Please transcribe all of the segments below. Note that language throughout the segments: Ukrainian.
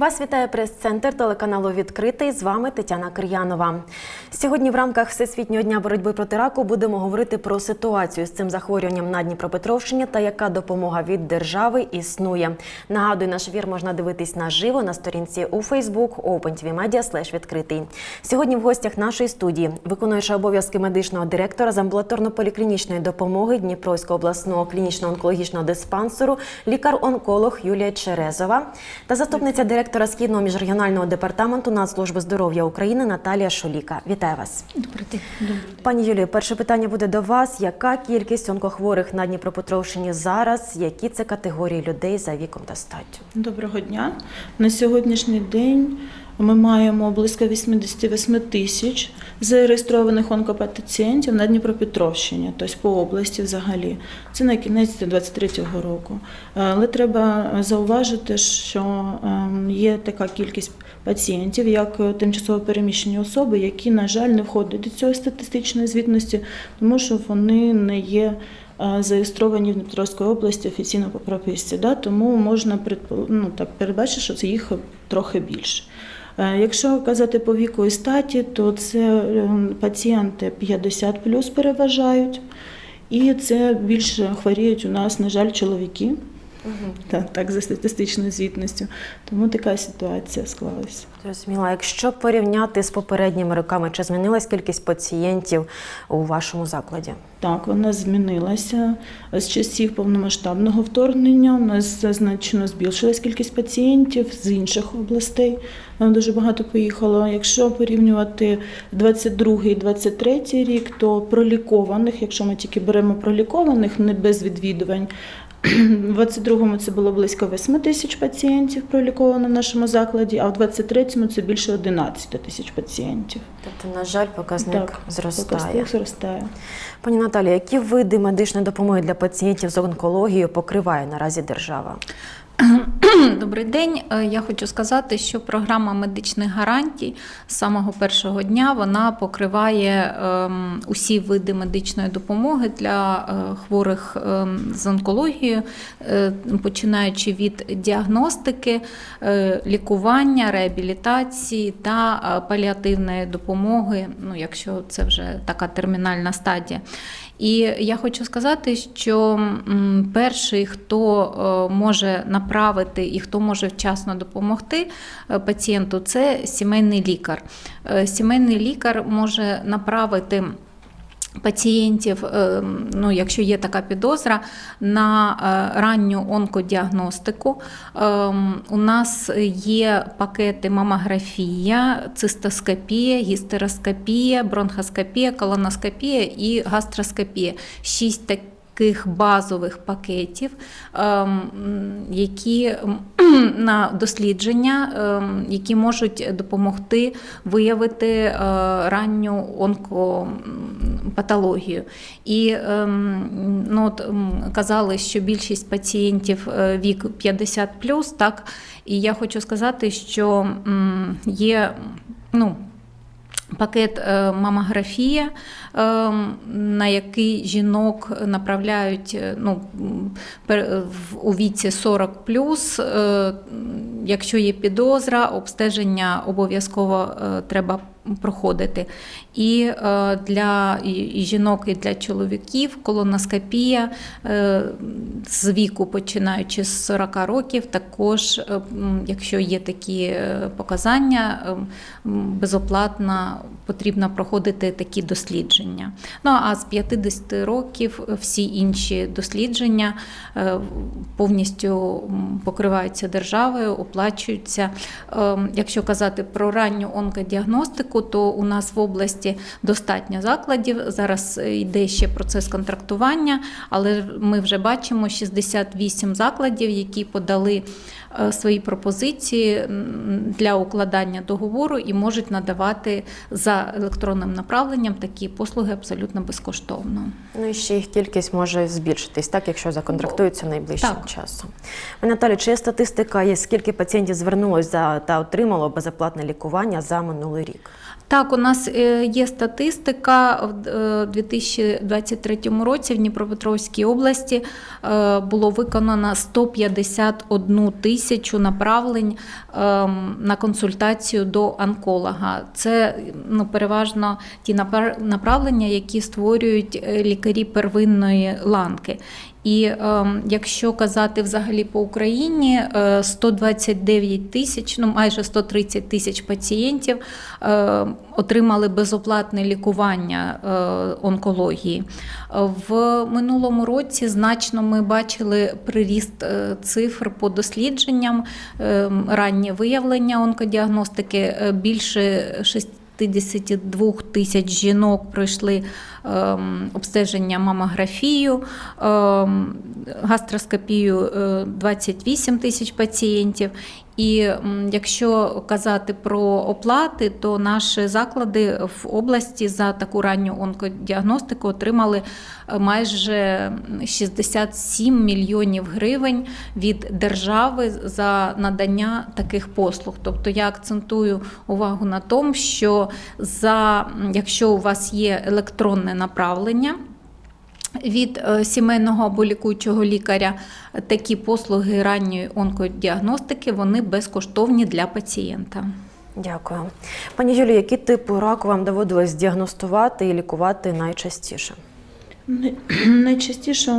Вас вітає прес-центр телеканалу Відкритий. З вами Тетяна Кир'янова. Сьогодні в рамках Всесвітнього дня боротьби проти раку будемо говорити про ситуацію з цим захворюванням на Дніпропетровщині та яка допомога від держави існує. Нагадую, наш вір можна дивитись наживо на сторінці у OpenTVMedia відкритий. Сьогодні в гостях нашої студії виконуюча обов'язки медичного директора з амбулаторно-поліклінічної допомоги Дніпровського обласного клінічного онкологічного диспансеру, лікар-онколог Юлія Черезова та заступниця директора Східного міжрегіонального департаменту Нацслужби здоров'я України Наталія Шоліка. Вітаю вас. Добрий день. пані Юлію. Перше питання буде до вас: яка кількість онкохворих на Дніпропетровщині зараз? Які це категорії людей за віком та статтю? Доброго дня. На сьогоднішній день ми маємо близько 88 тисяч зареєстрованих онкопацієнтів на Дніпропетровщині, тобто по області взагалі. Це на кінець 2023 року. Але треба зауважити, що ем, є така кількість пацієнтів, як тимчасово переміщені особи, які, на жаль, не входять до цієї статистичної звітності, тому що вони не є е, зареєстровані в Дніпровській області офіційно по прописці. Да? Тому можна ну, так, передбачити, що це їх трохи більше. Е, Якщо казати по віку і статі, то це е, пацієнти 50 плюс переважають, і це більше хворіють у нас, на жаль, чоловіки. Так, так, за статистичною звітністю. Тому така ситуація склалася. Зрозуміло. Якщо порівняти з попередніми роками, чи змінилась кількість пацієнтів у вашому закладі? Так, вона змінилася з часів повномасштабного вторгнення. У нас значно збільшилась кількість пацієнтів з інших областей. Нам дуже багато поїхало. Якщо порівнювати 22 і 23 рік, то пролікованих, якщо ми тільки беремо пролікованих, не без відвідувань. У 22-му це було близько 8 тисяч пацієнтів проліковано в нашому закладі, а в 23-му це більше 11 тисяч пацієнтів. Тобто, на жаль, показник зростає. показник зростає. Пані Наталі, які види медичної допомоги для пацієнтів з онкологією покриває наразі держава? Добрий день. Е, Я хочу сказати, що програма медичних гарантій з самого першого дня вона покриває ем, усі види медичної допомоги для е, хворих ем, з онкологією, е, починаючи від діагностики, лікування, реабілітації та паліативної допомоги, ну якщо це вже така термінальна стадія. І я хочу сказати, що перший, хто е, може направити і хто може вчасно допомогти е, пацієнту, це сімейний лікар. Е, Сімейний лікар може направити. Пацієнтів, е, ну, якщо є така підозра, на е, ранню онкодіагностику. Ем, У нас є пакети мамографія, цистоскопія, гістероскопія, бронхоскопія, колоноскопія і гастроскопія. Шість таких таких базових пакетів, ем, які на дослідження, ем, які можуть допомогти виявити е, ранню онкопатологію. І ем, ну, от, казали, що більшість пацієнтів е, вік 50 так, і я хочу сказати, що є. Ну, Пакет е, мамографія, е, на який жінок направляють е, ну, у віці 40 Якщо є підозра, обстеження обов'язково треба проходити. І е, для і- жінок, і для чоловіків колоноскопія е, з віку, починаючи з 40 років, також, е, якщо є такі показання, безоплатно потрібно проходити такі дослідження. Ну а з 50 років всі інші дослідження повністю покриваються державою, оплачуються. Е, Якщо казати про ранню онкодіагностику, то у нас в області достатньо закладів. Зараз йде ще процес контрактування, але ми вже бачимо 68 закладів, які подали е, свої пропозиції для укладання договору і можуть надавати за електронним направленням такі послуги абсолютно безкоштовно. Ну і ще їх кількість може збільшитись, так, якщо законтрактуються найближчим Так. часом. Наталі, чи є статистика, є скільки пацієнтів звернулось за та отримало безоплатне лікування за минулий рік? Так, у нас е, є статистика в е, 2023 році в Дніпропетровській області е, було виконано 151 тисячу направлень ем, на консультацію до онколога. Це ну, переважно ті направлення, які створюють е, лікарі первинної ланки. І ем, якщо казати взагалі по Україні, е, 129 тисяч, ну майже 130 тисяч пацієнтів е, отримали безоплатне лікування е, онкології. В минулому році значно ми бачили приріст е, цифр по дослідженням, е, раннє виявлення онкодіагностики е, більше 6 52 тисяч жінок пройшли ем, обстеження мамографію, ем, гастроскопію е, 28 тисяч пацієнтів. І якщо казати про оплати, то наші заклади в області за таку ранню онкодіагностику отримали е, майже 67 мільйонів гривень від держави за надання таких послуг. Тобто я акцентую увагу на тому, що за якщо у вас є електронне направлення. Від е, сімейного або лікуючого лікаря такі послуги ранньої онкодіагностики вони безкоштовні для пацієнта. Дякую. Пані Юлі. які типи раку вам доводилось діагностувати і лікувати найчастіше? Най- Найчастіше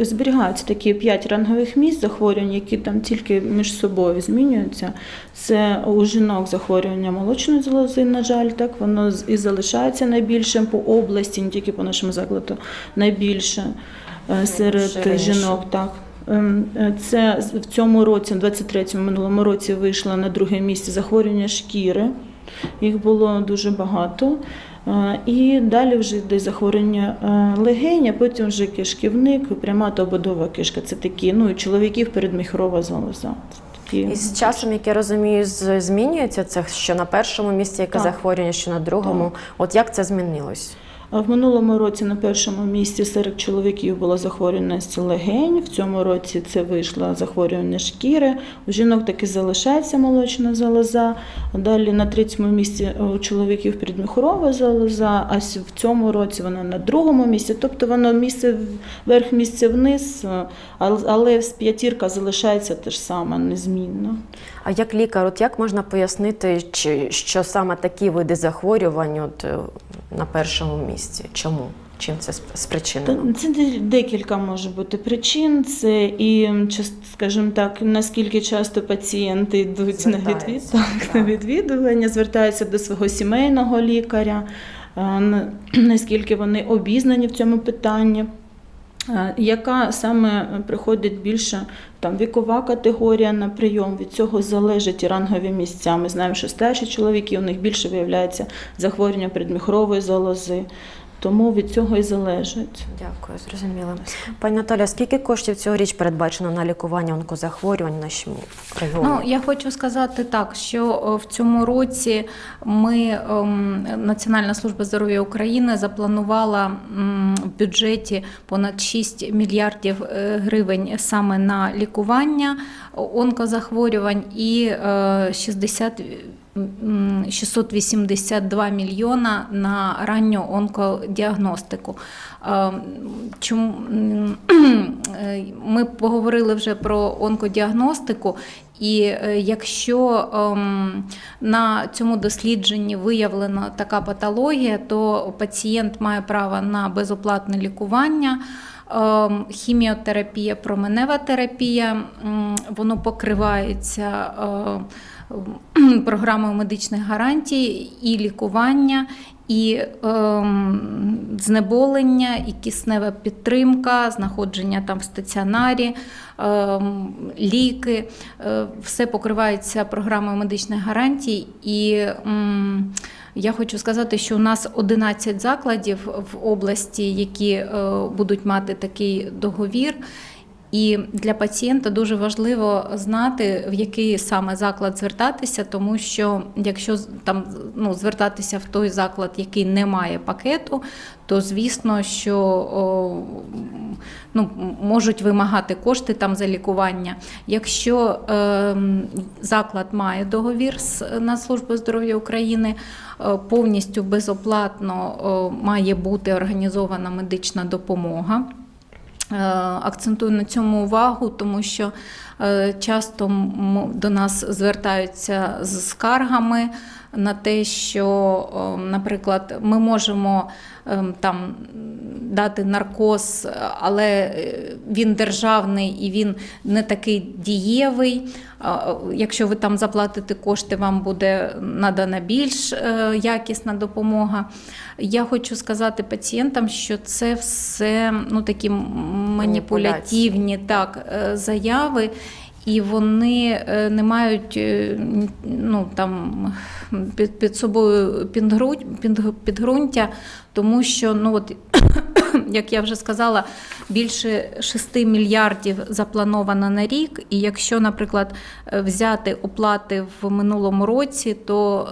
зберігаються такі п'ять рангових місць захворювань, які там тільки між собою змінюються. Це у жінок захворювання молочної залози, на жаль, так воно і залишається найбільшим по області, не тільки по нашому закладу, найбільше е, серед жінок. Так. Ем, е, Це в цьому році, в 23-му минулому році, вийшло на друге місце захворювання шкіри. Їх було дуже багато. І далі вже йде захворювання е, легень, а потім вже кишківник, пряма та ободова кишка. Це такі, ну і чоловіків передміхрова залоза. Такі. І з часом, як я розумію, змінюється це, що на першому місці яке Так. захворювання, що на другому. От як це змінилось? В минулому році на першому місці серед чоловіків було захворюваність легень. В цьому році це вийшло захворювання шкіри. У жінок таки залишається молочна залоза. Далі на третьому місці у чоловіків передміхурова залоза, а в цьому році вона на другому місці. Тобто воно місце вверх, місце вниз, е, але з п'ятірка залишається те ж саме, незмінно. А як лікар, от як можна пояснити, чи, що саме такі види захворювань от, е, на першому місці? Чому? Чим це спричинено? Це декілька може бути причин. Це і, скажімо так, наскільки часто пацієнти йдуть на відвід, так, так. на відвідування, звертаються до свого сімейного лікаря, е, наскільки вони обізнані в цьому питанні. Яка саме приходить більше там вікова категорія на прийом? Від цього залежать і рангові місця. Ми знаємо, що старші чоловіки у них більше виявляється захворювання предміхрової залози, тому від цього і залежить. Дякую, зрозуміло. Пані Наталя, скільки коштів цьогоріч передбачено на лікування онкозахворювань в нашому регіоні? Ну, я хочу сказати так, що в цьому році ми ем, Національна служба здоров'я України запланувала в бюджеті понад 6 мільярдів е, гривень саме на лікування онкозахворювань і е, 60 м, 682 мільйона на ранню онкодіагностику. Е, Чому е, ми поговорили вже про онкодіагностику, і е, якщо ем, на цьому дослідженні виявлена така патологія, то пацієнт має право на безоплатне лікування. Ем, Хіміотерапія, променева терапія, воно покривається е, програмою медичних гарантій і лікування, і ем, знеболення, і киснева підтримка, знаходження там в стаціонарі, ем, ліки. Е, все покривається програмою медичних гарантій. І м, я хочу сказати, що у нас 11 закладів в області, які е, будуть мати такий договір. І для пацієнта дуже важливо знати, в який саме заклад звертатися, тому що якщо там ну, звертатися в той заклад, який не має пакету, то звісно, що о, ну, можуть вимагати кошти там за лікування. Якщо е, заклад має договір з Нацслужбою здоров'я України, е, повністю безоплатно е, має бути організована медична допомога. Е, Акцентую на цьому увагу, тому що е, часто до нас звертаються з скаргами на те, що, е, наприклад, ми можемо е, там дати наркоз, але е, він державний і він не такий дієвий. Якщо ви там заплатите кошти, вам буде надана більш якісна допомога. Я хочу сказати пацієнтам, що це все ну, такі маніпулятивні так, заяви. І вони е, не мають е, ну, там, під, під собою підґрунтя, тому що, ну, от, як я вже сказала, більше 6 мільярдів заплановано на рік. І якщо, наприклад, е, взяти оплати в минулому році, то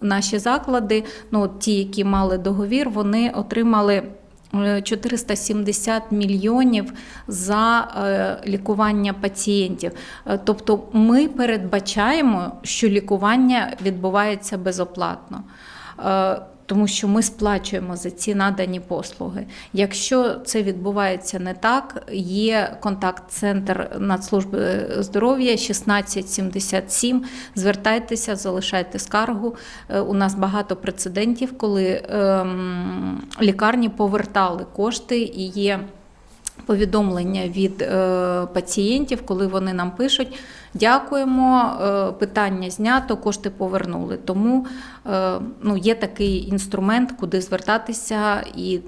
наші заклади, ну, ті, які мали договір, вони отримали. Е, 470 мільйонів за е, лікування пацієнтів. Е, Тобто ми передбачаємо, що лікування відбувається безоплатно. Тому що ми сплачуємо за ці надані послуги. Якщо це відбувається не так, є контакт-центр Нацслужби здоров'я 1677. Звертайтеся, залишайте скаргу. Е, У нас багато прецедентів, коли ем, лікарні повертали кошти і є повідомлення від е, пацієнтів, коли вони нам пишуть: дякуємо, е, питання знято, кошти повернули. Тому е, ну, є такий інструмент, куди звертатися, і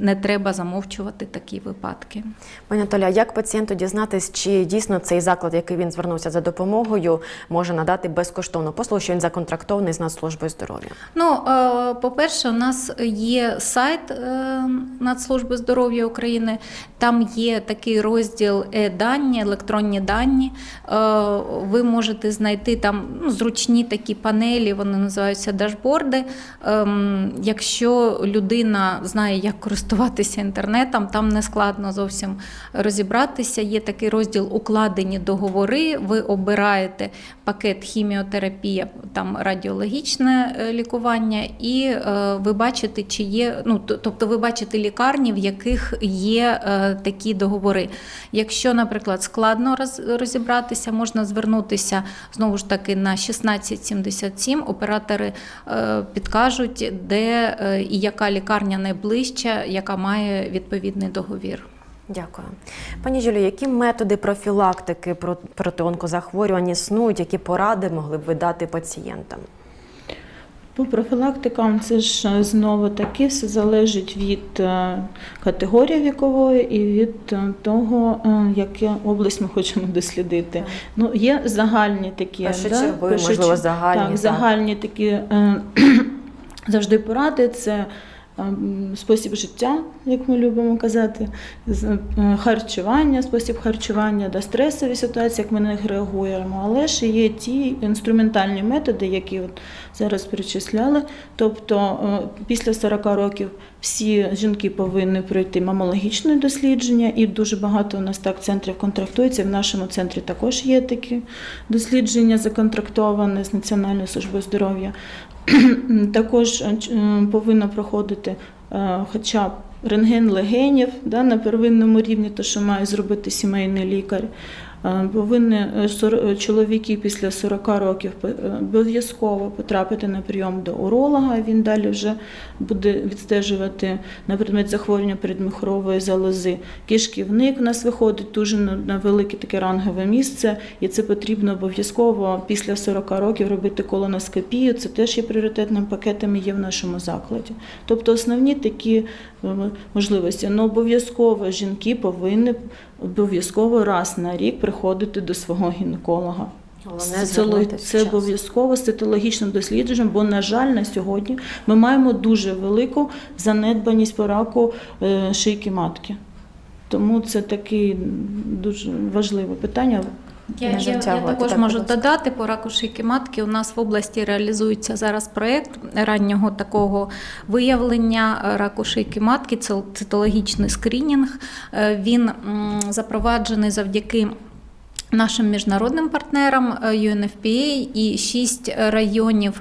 не треба замовчувати такі випадки. Пані Толя, як пацієнту дізнатись, чи дійсно цей заклад, який він звернувся за допомогою, може надати безкоштовну послугу, що він законтрактований з Нацслужбою здоров'я? Ну, е, по-перше, у нас є сайт Нацслужби здоров'я України. Там є такий розділ е-дані, електронні дані. Ви можете знайти там ну, зручні такі панелі, вони називаються дашборди. Ем, Якщо людина знає, як користуватися інтернетом, там не складно зовсім розібратися. Є такий розділ укладені договори. Ви обираєте пакет хіміотерапія, там радіологічне е, лікування, і е, ви бачите, чи є, ну тобто ви бачите лікарні, в яких є е, такі договори. Якщо, наприклад, складно роз- розібратися, можна звернутися знову ж таки на 1677. Оператори е, підкажуть, де е, і яка лікарня найближча, яка має відповідний договір. Дякую. Пані Жюлі, які методи профілактики про- проти онкозахворювань існують, які поради могли б ви дати пацієнтам? По профілактикам це ж е, знову таки все залежить від е, категорії вікової і від е, того, яку область ми хочемо дослідити. Ну, є загальні такі першоч- можливо, загальні, Так, так. загальні такі завжди поради. Це спосіб життя, як ми любимо казати, е, харчування, спосіб харчування, да, стресові ситуації, як ми на них реагуємо. Але ж є ті інструментальні методи, які от зараз перечисляли. Тобто е, після 40 років всі жінки повинні пройти мамологічне дослідження, і дуже багато у нас так центрів контрактується. В нашому центрі також є такі дослідження законтрактовані з Національною службою здоров'я. Також е, е, повинна проходити е, хоча б рентген легенів да, на первинному рівні, то що має зробити сімейний лікар. Е, Повинні е, е, чоловіки після 40 років обов'язково потрапити на прийом до уролога. Він далі вже буде відстежувати на предмет захворювання передмихрової залози. Кишківник у нас виходить дуже на, велике таке рангове місце, і це потрібно обов'язково після 40 років робити колоноскопію. Це теж є пріоритетним пакетом і є в нашому закладі. Тобто основні такі можливості. Ну обов'язково жінки повинні обов'язково раз на рік приходити до свого гінеколога. Головне Це, обов'язково з цитологічним дослідженням, бо, на жаль, на сьогодні ми маємо дуже велику занедбаність по раку е, шийки матки. Тому це таке дуже важливе питання. Я, не я, я також Так, можу додати по раку шийки матки. У нас в області реалізується зараз проєкт раннього такого виявлення раку шийки матки, це цитологічний скринінг. Е, Він запроваджений завдяки. Нашим міжнародним партнерам е, UNFPA і шість районів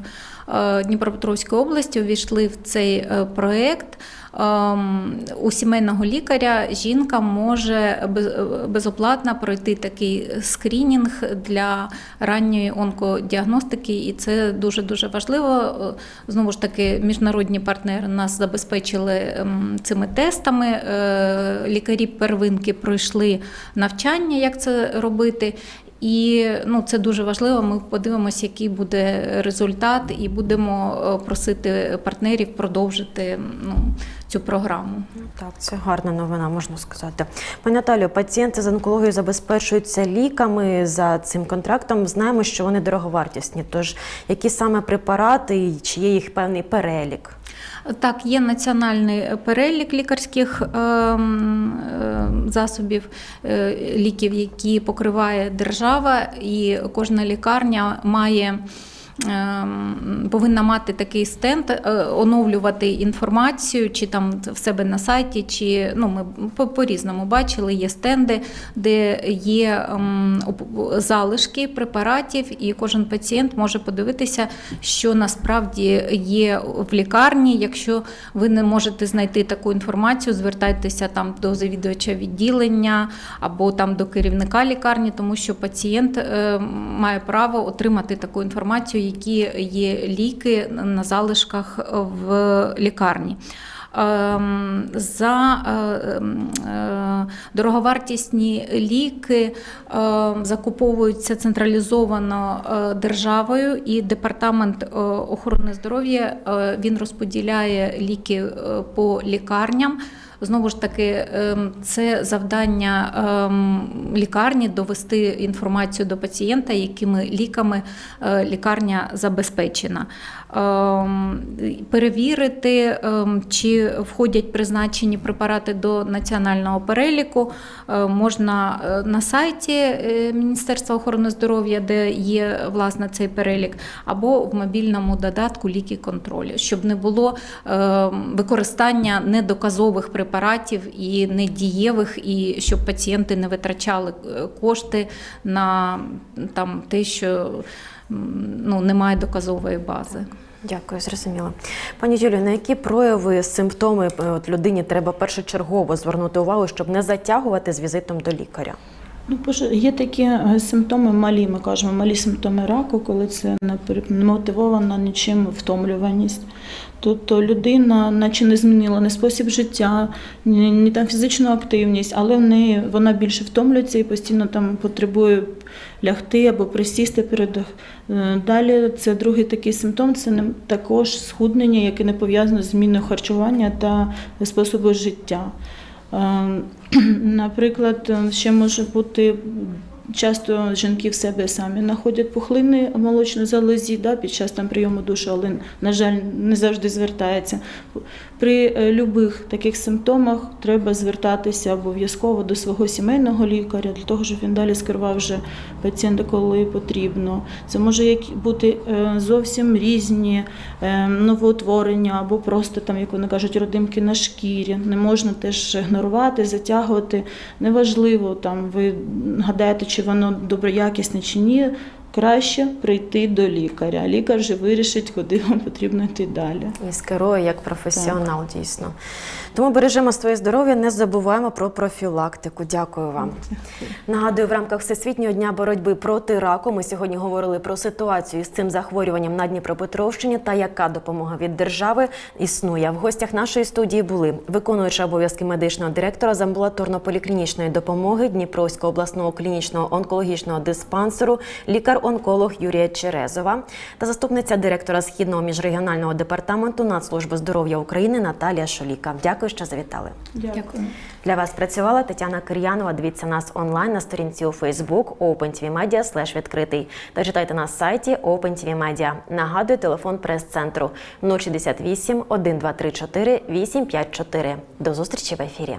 е, Дніпропетровської області увійшли в цей проєкт. Ем, У сімейного лікаря жінка може без- безоплатно пройти такий скринінг для ранньої онкодіагностики, і це дуже дуже важливо. Е, Знову ж таки, міжнародні партнери нас забезпечили ем, цими тестами. Е, Лікарі первинки пройшли навчання, як це робити. І ну, це дуже важливо. Ми подивимося, який буде результат, і будемо е, просити партнерів продовжити ну, цю програму. Так, це гарна новина, можна сказати. Пані Наталію, пацієнти з онкологією забезпечуються ліками за цим контрактом. Знаємо, що вони дороговартісні. Тож які саме препарати і чи є їх певний перелік? Так, є національний перелік лікарських ем, е, засобів, е, ліків, які покриває держава, і кожна лікарня має. Ем, Повинна мати такий стенд, е, оновлювати інформацію, чи там в себе на сайті, чи ну ми по- по-різному бачили. Є стенди, де є ем, залишки препаратів, і кожен пацієнт може подивитися, що насправді є в лікарні. Якщо ви не можете знайти таку інформацію, звертайтеся там до завідувача відділення або там до керівника лікарні, тому що пацієнт е, має право отримати таку інформацію, які є ліки на залишках в лікарні. Ем, За е, ем, е, дороговартісні ліки е, закуповуються централізовано державою, і департамент охорони здоров'я він розподіляє ліки по лікарням. Знову ж таки, ем, це завдання ем, лікарні довести інформацію до пацієнта, якими ліками е, лікарня забезпечена. Ем, Перевірити, ем, чи входять призначені препарати до національного переліку, е, можна е, на сайті е, Міністерства охорони здоров'я, де є власне цей перелік, або в мобільному додатку ліки контролю, щоб не було е, використання недоказових препаратів і недієвих, і щоб пацієнти не витрачали кошти на там те, що ну, немає доказової бази. Дякую, зрозуміло. Пані Юлію, на які прояви, симптоми е, от людині треба першочергово звернути увагу, щоб не затягувати з візитом до лікаря? Ну, є такі е, симптоми малі, ми кажемо, малі симптоми раку, коли це мотивована нічим втомлюваність. Тобто людина, наче не змінила ні спосіб життя, ні, ні там фізичну активність, але в неї вона більше втомлюється і постійно там потребує лягти або присісти перед. е, Далі це другий такий симптом, це також схуднення, яке не пов'язане з зміною харчування та способу життя. Е, Наприклад, е, ще може бути часто жінки в себе самі знаходять пухлини в молочній залозі да, під час там, прийому душу, але, на жаль, не завжди звертається. При е, любих таких симптомах треба звертатися обов'язково до свого сімейного лікаря для того, щоб він далі скерував вже пацієнта, коли потрібно. Це може бути е, зовсім різні е, новоутворення або просто там, як вони кажуть, родимки на шкірі. Не можна теж ігнорувати, затягувати. Неважливо, там ви гадаєте, чи воно доброякісне чи ні. Краще прийти до лікаря. Лікар вже вирішить, куди вам потрібно йти далі. І скерує як професіонал, дійсно. Тому бережемо своє здоров'я, не забуваємо про профілактику. Дякую вам. Нагадую, в рамках Всесвітнього дня боротьби проти раку ми сьогодні говорили про ситуацію з цим захворюванням на Дніпропетровщині та яка допомога від держави існує. В гостях нашої студії були виконуюча обов'язки медичного директора з амбулаторно-поліклінічної допомоги Дніпровського обласного клінічного онкологічного диспансеру, лікар-онколог Юрія Черезова та заступниця директора східного міжрегіонального департаменту Нацслужби здоров'я України Наталія Шоліка. Дякую, що завітали. Дякую. Для вас працювала Тетяна Кир'янова. Дивіться нас онлайн на сторінці у Facebook OpenTVMedia відкритий та читайте на сайті OpenTVMedia. Нагадую, телефон прес-центру 068 1234 854. До зустрічі в ефірі.